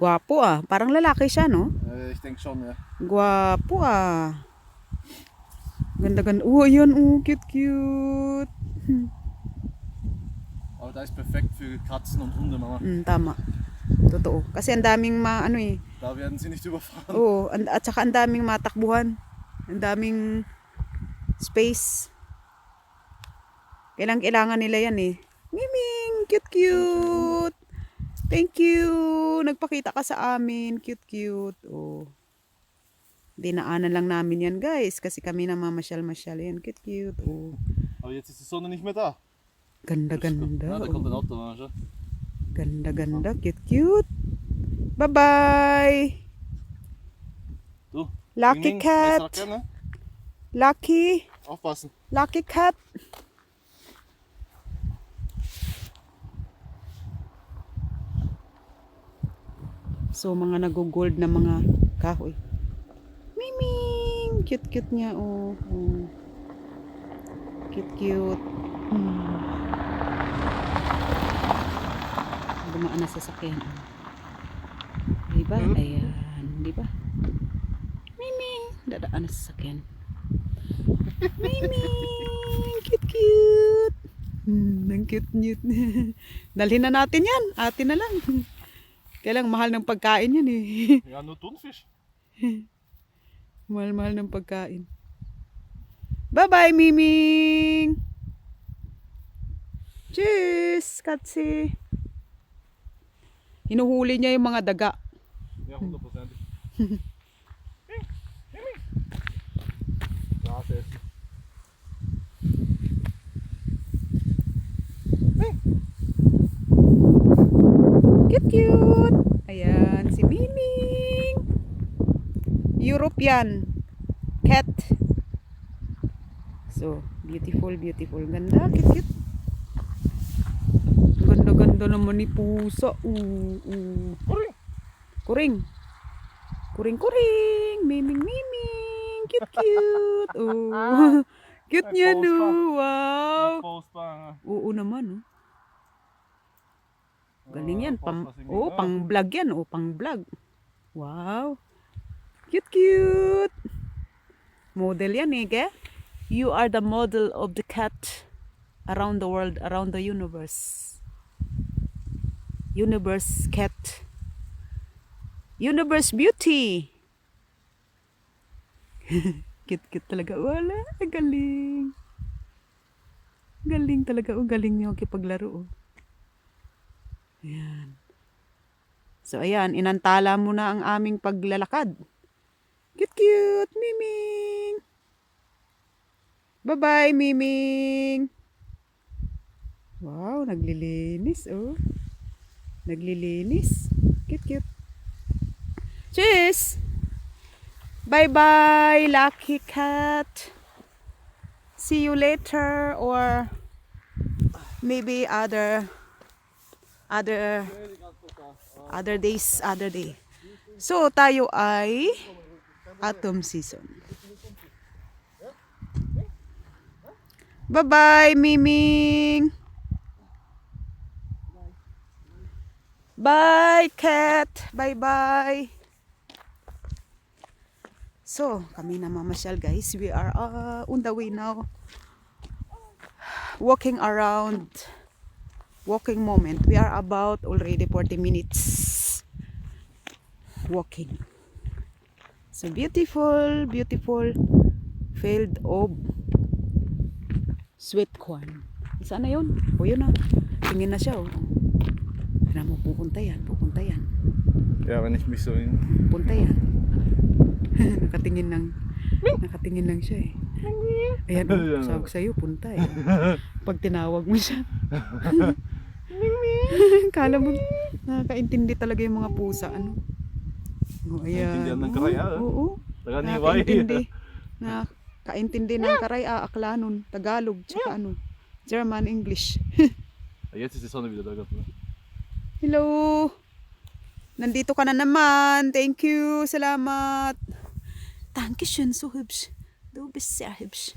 Gwapo ah. Parang lalaki siya, no? Ich denke schon, ja. Gwapo ah. Ganda ganda. Oh, ayan oh. Cute cute. Aber da ist perfekt für Katzen und Hunde, Mama. Mm, tama. Totoo. Kasi ang daming ma, ano eh. Da werden sie nicht überfahren. Oo. an- at saka ang daming matakbuhan. Ang daming space. Kailang kailangan nila yan eh. Miming! Cute cute! Thank you! Nagpakita ka sa amin. Cute cute. Oh. Dinaanan lang namin yan guys. Kasi kami na mamasyal-masyal yan. Cute cute. Oh. Aber jetzt ist die Sonne nicht mehr da. Ganda Ja, ganda. da kommt ein Oh. Auto, Mama. Schau. Ganda ganda. Cute cute. Bye bye! Du. Lucky cat. noch gerne? Lucky! Aufpassen. Lucky cat! So, mga nag-gold na mga kahoy. Miming! Cute-cute niya, oh. oh. Cute-cute. Hmm. Dumaan na sa sakyan. oh. Diba? Ayan. Diba? Miming! Dadaan na sa sakyan. Miming! Cute-cute! Hmm, ang cute-cute. Dalhin na natin yan. Atin na lang. Kailang mahal ng pagkain yan eh. Ja, nur Thunfisch. Mahal-mahal ng pagkain. Bye-bye, Miming! Cheers, Katsi! Hinuhuli niya yung mga daga. Ja, hundertprozentig. Gras essen. Cute! Ayan, si Miming! European cat. So, beautiful, beautiful. Ganda, cute, cute. Ganda-ganda naman ni Pusa. Uh, uh. Kuring! Kuring. Kuring, kuring. Miming, miming. Cute, cute. Cute niya, no. Wow. Oo naman, oh. Galing yan. Pang, post pa si oh, pang vlog yan. Oh, pang vlog. Wow. Cute, cute. Model yan, eh, ke? You are the model of the cat around the world, around the universe. Universe cat. Universe beauty. cute, cute talaga. Wala. Galing. Galing talaga. Oh, galing niyo kipaglaro. Oh. Ayan. So, ayan. Inantala mo na ang aming paglalakad. Cute, cute. Miming. Bye-bye, Miming. Wow, naglilinis, oh. Naglilinis. Cute, cute. Cheers! Bye-bye, lucky cat. See you later or maybe other other other days, other day. So, tayo ay autumn season. Bye-bye, Miming! Bye, cat! Bye-bye! So, kami na mamasyal guys. We are uh, on the way now. Walking around. Walking moment. We are about already 40 minutes walking. So beautiful, beautiful field of sweet corn. Saan na yun? O yun na. Tingin na siya. Oh. Tignan mo, pupunta yan. Pupunta yan. Ja, wenn ich mich so in. Punta yan. nakatingin lang. Nakatingin lang siya eh. Ayan, oh, sabi ko sa'yo, punta eh. Pag tinawag mo siya. Kala mo, nakakaintindi talaga yung mga pusa, ano. Oh, ayan. Naiintindihan ng karay, ah. Oo. Taga ni Nakakaintindi. Nakakaintindi ng karay, ah, Aklanon, Tagalog, tsaka ano, German, English. Jetzt ist die Sonne wieder da. Gott. Hello! Nandito ka na naman. Thank you. Salamat. Dankeschön, so hübsch. Du bist sehr hübsch.